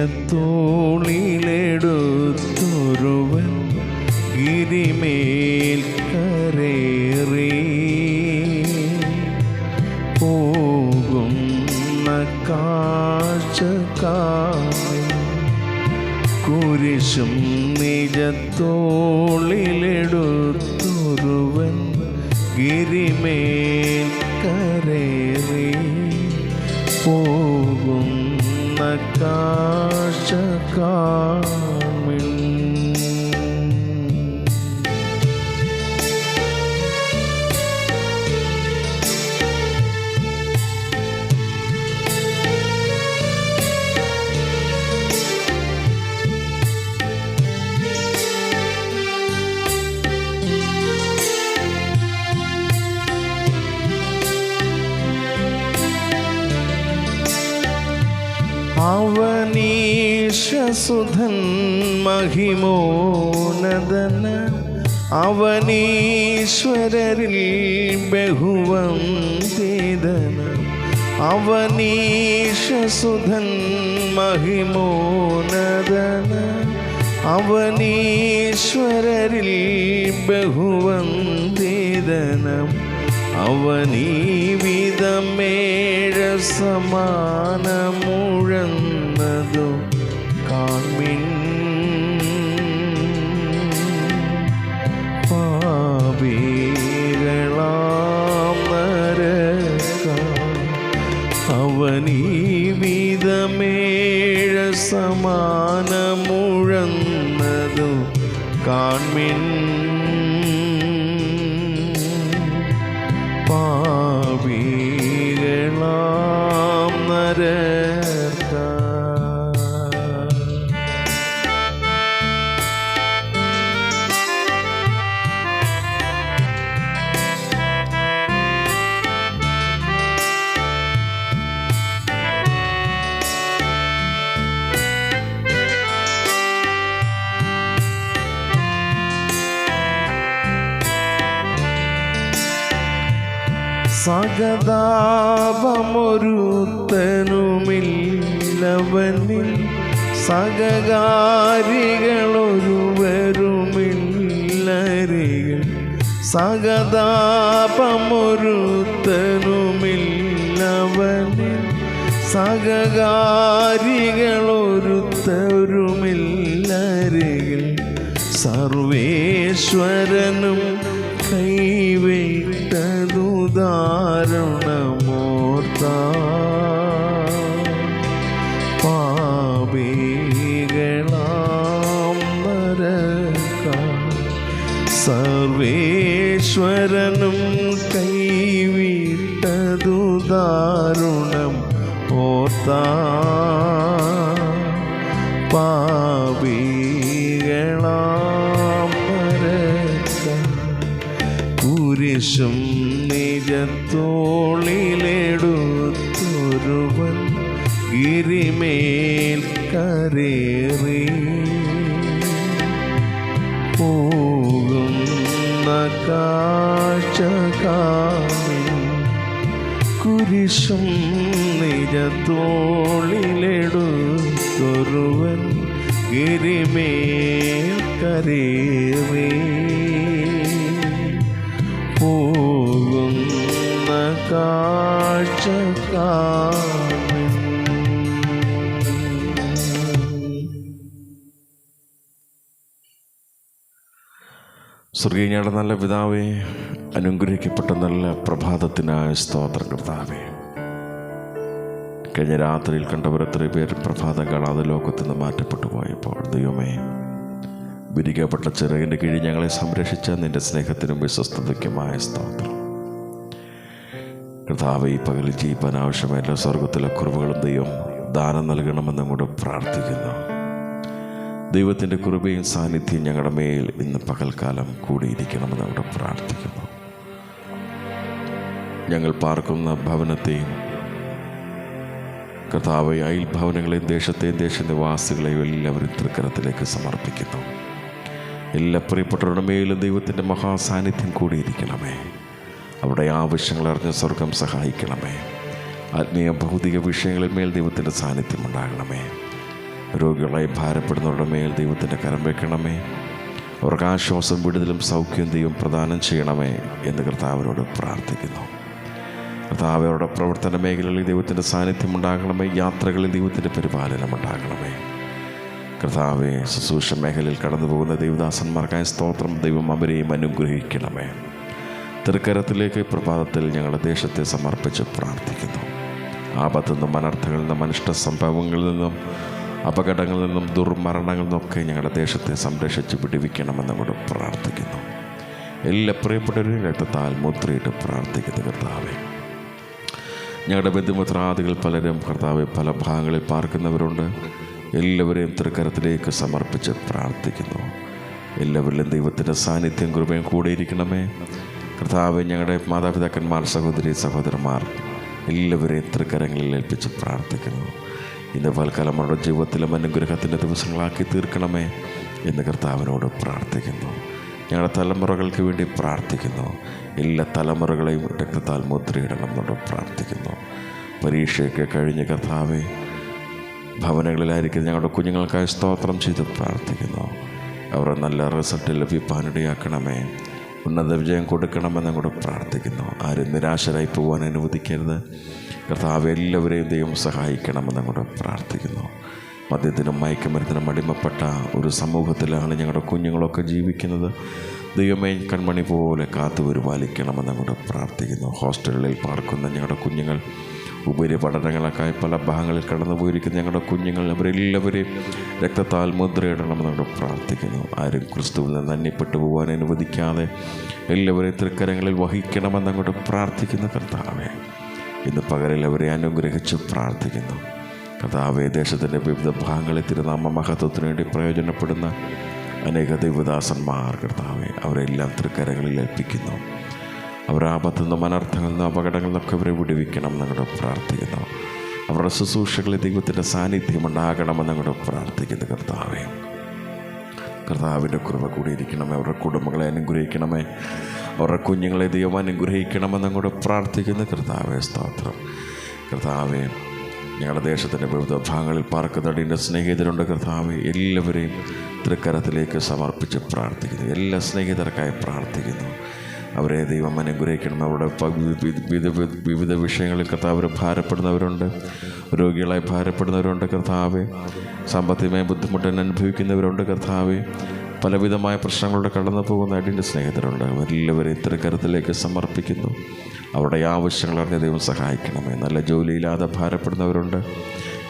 കുരിശും നിജത്തോളിലെടുത്തൊരുവൻ ഗിരിമേൽ കരേറി. പോകുന്ന കുരിശും നിജത്തോളിലെടുത്തൊരുവൻ ഗിരിമേൽ പോകുന്ന അവനീശസുധൻ മഹിമോനദന അവനീശ്വരരിൽ ബഹുവന്തിതന അവനീശസുധൻ മഹിമോനദന അവനീശ്വരരിൽ ബഹുവന്തിതനം അവനീ വിധമേഴ സമാനമുഴന്നതു കാൺമിൻ. പാപീകളാം നരക അവനീ വിധമേഴ സമാനമുഴന്നതു കാൺമിൻ. സഗതാപമൊരുത്തനുമില്ലവനിൽ സഗകാരികളൊരുവരുമില്ലരികൾ സഗതാപമൊരുത്തനുമില്ലവനിൽ സഗകാരികളൊരുത്തരുമില്ലരികൾ സർവേശ്വരനും കൈവിട്ടതുദാരുണമോർത്ത പാപികളാം നരക. സർവേശ്വരനും കൈവിട്ടതുദാരുണം ഓർത്ത. പാപികളാം കുരിശും ഗിരിമേൽ കരേറി പോകുന്ന കാഴ്ചകാമിൻ കുരിശും നിജത്തോളിലെടുത്തൊരുവൻ ഗിരിമേൽ കരേറി പോകുന്ന കാഴ്ചക്കാരൻ സ്വർഗീയയുടെ നല്ല പിതാവേ അനുഗ്രഹിക്കപ്പെട്ട നല്ല പ്രഭാതത്തിനായ സ്തോത്രം കർത്താവേ. കഴിഞ്ഞ രാത്രിയിൽ കണ്ടവർ എത്ര പേർ പ്രഭാതം കാണാതെ ലോകത്ത് നിന്ന് മാറ്റപ്പെട്ടു പോയപ്പോൾ ദൈവമേ വിരിക്കപ്പെട്ട ചിറകിന്റെ കീഴിൽ ഞങ്ങളെ സംരക്ഷിച്ച നിന്റെ സ്നേഹത്തിനും വിശ്വസ്തതയ്ക്കുമായ സ്തോത്രം. കർത്താവ് ഈ പകലിൽ ജീവിക്കാൻ ആവശ്യമായ എല്ലാ സ്വർഗത്തിലെ കുറവുകളും ദൈവം ദാനം നൽകണമെന്നും കൂടെ പ്രാർത്ഥിക്കുന്നു. ദൈവത്തിന്റെ കൃപയും സാന്നിധ്യം ഞങ്ങളുടെ മേൽ ഇന്ന് പകൽക്കാലം കൂടിയിരിക്കണമെന്ന് അവിടെ പ്രാർത്ഥിക്കുന്നു. ഞങ്ങൾ പാർക്കുന്ന ഭവനത്തെയും കർത്താവ് അയൽ ഭവനങ്ങളെയും ദേശത്തെയും ദേശനിവാസികളെയും എല്ലാവരും തൃക്കരത്തിലേക്ക് സമർപ്പിക്കുന്നു. എല്ലാ പ്രിയപ്പെട്ടവരുടെ മേലും ദൈവത്തിന്റെ മഹാസാന്നിധ്യം കൂടിയിരിക്കണമേ. അവിടെ ആവശ്യങ്ങൾ അറിഞ്ഞ സ്വർഗം സഹായിക്കണമേ. ആത്മീയ ഭൗതിക വിഷയങ്ങളിൽ മേൽ ദൈവത്തിന്റെ സാന്നിധ്യം ഉണ്ടാകണമേ. രോഗികളായി ഭാരപ്പെടുന്നവരുടെ മേൽ ദൈവത്തിന്റെ കരം വെക്കണമേ. അവർക്ക് ആശ്വാസം വിടുതലും സൗഖ്യം ദൈവം പ്രദാനം ചെയ്യണമേ എന്ന് കർത്താവിനോട് പ്രാർത്ഥിക്കുന്നു. കർത്താവ് അവരുടെ പ്രവർത്തന മേഖലകളിൽ ദൈവത്തിന്റെ സാന്നിധ്യം ഉണ്ടാകണമേ. യാത്രകളിൽ ദൈവത്തിന്റെ പരിപാലനം ഉണ്ടാകണമേ. കർത്താവെ ശുശ്രൂഷ മേഖലയിൽ കടന്നു പോകുന്ന ദൈവദാസന്മാർക്കായ സ്തോത്രം ദൈവം അവരെയും അനുഗ്രഹിക്കണമേ. തൃക്കരത്തിലേക്ക് പ്രഭാതത്തിൽ ഞങ്ങളുടെ ദേശത്തെ സമർപ്പിച്ച് പ്രാർത്ഥിക്കുന്നു. ആപത്തു നിന്നും അനർത്ഥങ്ങളിൽ നിന്നും അനിഷ്ട സംഭവങ്ങളിൽ നിന്നും അപകടങ്ങളിൽ നിന്നും ദുർമരണങ്ങളിൽ നിന്നൊക്കെ ഞങ്ങളുടെ ദേശത്തെ സംരക്ഷിച്ച് പിടിവിക്കണമെന്ന് കൂടെ പ്രാർത്ഥിക്കുന്നു. എല്ലാ പ്രിയപ്പെട്ടവരും രക്തത്താൽ മുദ്രയിട്ട് പ്രാർത്ഥിക്കുന്നു കർത്താവെ. ഞങ്ങളുടെ ബന്ധുമിത്രാദികൾ പലരും കർത്താവ് പല ഭാഗങ്ങളിൽ പാർക്കുന്നവരുണ്ട്. എല്ലാവരെയും തൃക്കരത്തിലേക്ക് സമർപ്പിച്ച് പ്രാർത്ഥിക്കുന്നു. എല്ലാവരിലും ദൈവത്തിന്റെ സാന്നിധ്യം കൃപയും കൂടെ ഇരിക്കണമേ. കർത്താവ് ഞങ്ങളുടെ മാതാപിതാക്കന്മാർ സഹോദരി സഹോദരന്മാർ എല്ലാവരെയും തൃക്കരങ്ങളിൽ ഏൽപ്പിച്ച് പ്രാർത്ഥിക്കുന്നു. ഇന്ന് പൽക്കാലം നമ്മുടെ ജീവിതത്തിലും അനുഗ്രഹത്തിന്റെ ദിവസങ്ങളാക്കി തീർക്കണമേ എന്ന് കർത്താവിനോട് പ്രാർത്ഥിക്കുന്നു. ഞങ്ങളുടെ തലമുറകൾക്ക് വേണ്ടി പ്രാർത്ഥിക്കുന്നു. എല്ലാ തലമുറകളെയും രക്തത്താൽ മുദ്രയിടണം എന്നോട് പ്രാർത്ഥിക്കുന്നു. പരീക്ഷയൊക്കെ കഴിഞ്ഞ കർത്താവെ ഭവനങ്ങളിലായിരിക്കും ഞങ്ങളുടെ കുഞ്ഞുങ്ങൾക്കായി സ്തോത്രം ചെയ്ത് പ്രാർത്ഥിക്കുന്നു. അവർ നല്ല റിസൾട്ട് ലഭിപ്പാനിടയാക്കണമേ. ഉന്നത വിജയം കൊടുക്കണമെന്ന് കൂടെ പ്രാർത്ഥിക്കുന്നു. ആരും നിരാശരായി പോകാൻ അനുവദിക്കരുത്. കർത്താവ് എല്ലാവരെയും ദൈവം സഹായിക്കണമെന്ന് കൂടെ പ്രാർത്ഥിക്കുന്നു. മദ്യത്തിനും മയക്കുമരുന്നിനും അടിമപ്പെട്ട ഒരു സമൂഹത്തിലാണ് ഞങ്ങളുടെ കുഞ്ഞുങ്ങളൊക്കെ ജീവിക്കുന്നത്. ദൈവമേ കൺമണി പോലെ കാത്തു പരിപാലിക്കണമെന്ന് കൂടെ പ്രാർത്ഥിക്കുന്നു. ഹോസ്റ്റലുകളിൽ പാർക്കുന്ന ഞങ്ങളുടെ കുഞ്ഞുങ്ങൾ ഉപരിപഠനങ്ങളൊക്കെയായി പല ഭാഗങ്ങളിൽ കടന്നു പോയിരിക്കുന്ന ഞങ്ങളുടെ കുഞ്ഞുങ്ങൾ അവരെല്ലാവരെയും രക്തത്താൽ മുദ്രയിടണമെന്ന് ഞങ്ങൾ പ്രാർത്ഥിക്കുന്നു. ആരും ക്രിസ്തുവിൽ നിന്ന് അന്യപ്പെട്ടു പോകാൻ അനുവദിക്കാതെ എല്ലാവരെയും തൃക്കരങ്ങളിൽ വഹിക്കണമെന്ന് അങ്ങോട്ട് പ്രാർത്ഥിക്കുന്ന കർത്താവേ ഇന്ന് പകലിൽ അവരെ അനുഗ്രഹിച്ച് പ്രാർത്ഥിക്കുന്നു. കർത്താവെ ദേശത്തിന്റെ വിവിധ ഭാഗങ്ങളിൽ തിരുനാമ മഹത്വത്തിന് വേണ്ടി പ്രയോജനപ്പെടുന്ന അനേക ദൈവദാസന്മാർ കർത്താവെ അവരെല്ലാം തൃക്കരകളിൽ ഏൽപ്പിക്കുന്നു. അവർ ആപത്തു നിന്നും അനർത്ഥങ്ങളിൽ നിന്നും അപകടങ്ങളിൽ നിന്നൊക്കെ അവരെ വിടുവിക്കണം ഞങ്ങളുടെ പ്രാർത്ഥിക്കുന്നു. അവരുടെ ശുശ്രൂഷകളിൽ ദൈവത്തിന്റെ സാന്നിധ്യം ഉണ്ടാകണമെന്ന് അങ്ങോട്ട് പ്രാർത്ഥിക്കുന്നു കർത്താവേ. കർത്താവിന്റെ കൃപ കൂടിയിരിക്കണമേ അവരുടെ കുടുംബങ്ങളെ അനുഗ്രഹിക്കണമേ അവരുടെ കുഞ്ഞുങ്ങളെ ദൈവം അനുഗ്രഹിക്കണമെന്ന് അങ്ങോട്ട് പ്രാർത്ഥിക്കുന്നു കർത്താവെ സ്തോത്രം. കർത്താവെ ഞങ്ങളുടെ ദേശത്തിന്റെ വിവിധ ഭാഗങ്ങളിൽ പാർക്കുന്നടിന്റെ സ്നേഹിതരുണ്ട് കർത്താവ്. എല്ലാവരെയും തൃക്കരത്തിലേക്ക് സമർപ്പിച്ച് പ്രാർത്ഥിക്കുന്നു എല്ലാ സ്നേഹിതർക്കായി പ്രാർത്ഥിക്കുന്നു. അവരെ ദൈവം അനുഗ്രഹിക്കണം. അവരുടെ വിവിധ വിവിധ- വിഷയങ്ങളിൽ കർത്താവ് ഭാരപ്പെടുന്നവരുണ്ട്. രോഗികളായി ഭാരപ്പെടുന്നവരുണ്ട് കർത്താവ്. സാമ്പത്തികമായ ബുദ്ധിമുട്ട് അനുഭവിക്കുന്നവരുണ്ട് കർത്താവ്. പലവിധമായ പ്രശ്നങ്ങളുടെ കടന്നു പോകുന്ന അടിന്റെ സ്നേഹിതരുണ്ട്. അവരെല്ലാവരെയും ഇത്തരക്കരത്തിലേക്ക് സമർപ്പിക്കുന്നു. അവരുടെ ആവശ്യങ്ങൾ അറിഞ്ഞ ദൈവം സഹായിക്കണമേ. നല്ല ജോലിയില്ലാതെ ഭാരപ്പെടുന്നവരുണ്ട്.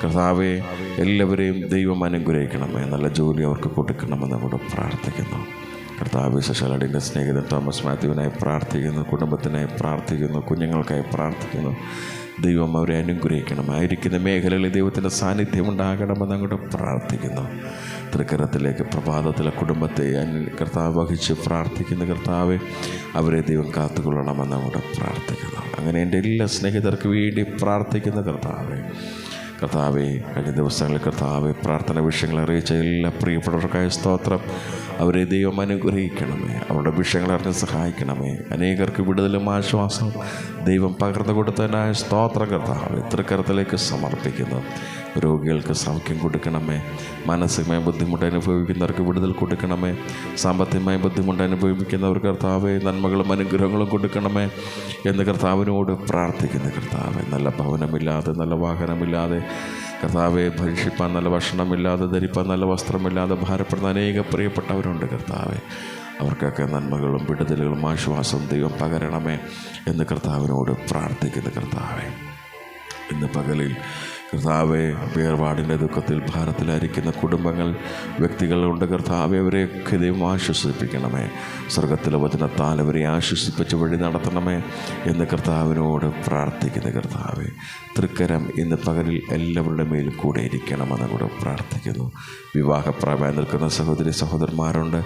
കർത്താവെ എല്ലാവരെയും ദൈവം അനുഗ്രഹിക്കണമേ. നല്ല ജോലി അവർക്ക് കൊടുക്കണമെന്ന് നമ്മൾ പ്രാർത്ഥിക്കുന്നു. കർത്താവ് ശശാലടിന്റെ സ്നേഹിതൻ തോമസ് മാത്യുവിനായി പ്രാർത്ഥിക്കുന്നു കുടുംബത്തിനായി പ്രാർത്ഥിക്കുന്നു കുഞ്ഞുങ്ങൾക്കായി പ്രാർത്ഥിക്കുന്നു. ദൈവം അവരെ അനുഗ്രഹിക്കണം ആയിരിക്കുന്ന മേഖലകളിൽ ദൈവത്തിന്റെ സാന്നിധ്യം ഉണ്ടാകണമെന്ന് അങ്ങോട്ട് പ്രാർത്ഥിക്കുന്നു. തൃക്കരത്തിലേക്ക് പ്രഭാതത്തിലെ കുടുംബത്തെ കർത്താവ് വഹിച്ച് പ്രാർത്ഥിക്കുന്ന കർത്താവ് അവരെ ദൈവം കാത്തുകൊള്ളണമെന്ന് അങ്ങോട്ട് പ്രാർത്ഥിക്കുന്നു. അങ്ങനെ എന്റെ എല്ലാ സ്നേഹിതർക്ക് വേണ്ടി പ്രാർത്ഥിക്കുന്ന കർത്താവെ കർത്താവെ കഴിഞ്ഞ ദിവസങ്ങളിൽ കർത്താവെ പ്രാർത്ഥന വിഷയങ്ങൾ അറിയിച്ച എല്ലാ പ്രിയപ്പെട്ടവർക്കായ സ്തോത്രം. അവരെ ദൈവം അനുഗ്രഹിക്കണമേ. അവരുടെ വിഷയങ്ങൾ അറിഞ്ഞ് സഹായിക്കണമേ. അനേകർക്ക് വിടുതലും ആശ്വാസവും ദൈവം പകർന്നു കൊടുത്തതിനായ സ്തോത്ര കർത്താവ് തൃക്കരത്തിലേക്ക് സമർപ്പിക്കുന്നു. രോഗികൾക്ക് സൗഖ്യം കൊടുക്കണമേ. മാനസികമായ ബുദ്ധിമുട്ട് അനുഭവിക്കുന്നവർക്ക് വിടുതൽ കൊടുക്കണമേ. സാമ്പത്തികമായ ബുദ്ധിമുട്ട് അനുഭവിക്കുന്നവർക്ക് കർത്താവെ നന്മകളും അനുഗ്രഹങ്ങളും കൊടുക്കണമേ എന്ന് കർത്താവിനോട് പ്രാർത്ഥിക്കുന്ന കർത്താവ്. നല്ല ഭവനമില്ലാതെ നല്ല വാഹനമില്ലാതെ കർത്താവെ ഭക്ഷിപ്പാൻ നല്ല ഭക്ഷണമില്ലാതെ ധരിപ്പാൻ നല്ല വസ്ത്രമില്ലാതെ ഭാരപ്പെടുന്ന അനേക പ്രിയപ്പെട്ടവരുണ്ട് കർത്താവെ. അവർക്കൊക്കെ നന്മകളും വിടുതലുകളും ആശ്വാസം ദൈവം പകരണമേ എന്ന് കർത്താവിനോട് പ്രാർത്ഥിക്കുന്നു കർത്താവെ. ഇന്ന് പകലിൽ കർത്താവെ വേർപാടിന്റെ ദുഃഖത്തിൽ ഭാരത്തിലായിരിക്കുന്ന കുടുംബങ്ങൾ വ്യക്തികളുണ്ട് കർത്താവെ അവരെയൊക്കെ ദൈവം ആശ്വസിപ്പിക്കണമേ. സ്വർഗത്തിലെ വചനത്താൽ അവരെ ആശ്വസിപ്പിച്ച് വഴി നടത്തണമേ എന്ന് കർത്താവിനോട് പ്രാർത്ഥിക്കുന്ന കർത്താവെ. തൃക്കരം ഇന്ന് പകലിൽ എല്ലാവരുടെ മേലും കൂടെ ഇരിക്കണമെന്ന് കൂടെ പ്രാർത്ഥിക്കുന്നു. വിവാഹപ്രായമായി നിൽക്കുന്ന സഹോദരി സഹോദരന്മാരുണ്ട്.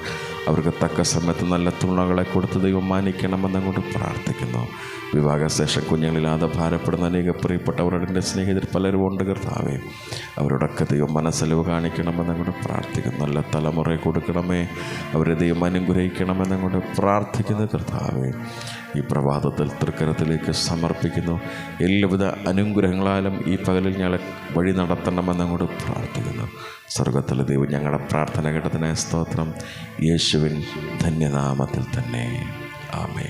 അവർക്ക് തക്ക സമയത്ത് നല്ല തുണകളെ കൊടുത്ത് ദൈവം മാനിക്കണമെന്ന് കൂടെ പ്രാർത്ഥിക്കുന്നു. വിവാഹശേഷം കുഞ്ഞുങ്ങളില്ലാതെ ഭാരപ്പെടുന്ന അനേക പ്രിയപ്പെട്ടവരുടെ സ്നേഹിതർ പലരും മക്കളുണ്ട് കർത്താവേ അവരോടൊക്കെ ദൈവം മനസ്സലിവ് കാണിക്കണമെന്നും കൂടെ പ്രാർത്ഥിക്കുന്നു. നല്ല തലമുറയെ കൊടുക്കണമേ അവരെ ദൈവം അനുഗ്രഹിക്കണമെന്നും കൂടെ പ്രാർത്ഥിക്കുന്നു കർത്താവേ. ഈ പ്രഭാതത്തിൽ തൃക്കരത്തിലേക്ക് സമർപ്പിക്കുന്നു. എല്ലാവിധ അനുഗ്രഹങ്ങളാലും ഈ പകലിൽ ഞങ്ങളെ വഴി നടത്തണമെന്ന് അങ്ങോട്ട് പ്രാർത്ഥിക്കുന്നു. സ്വർഗത്തിലെ ദൈവം ഞങ്ങളുടെ പ്രാർത്ഥന കേട്ടതിനെ സ്തോത്രം. യേശുവിൻ ധന്യനാമത്തിൽ തന്നെ. ആമേ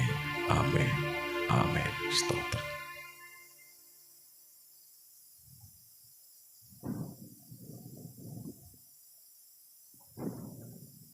ആമേ ആമേ സ്തോത്രം.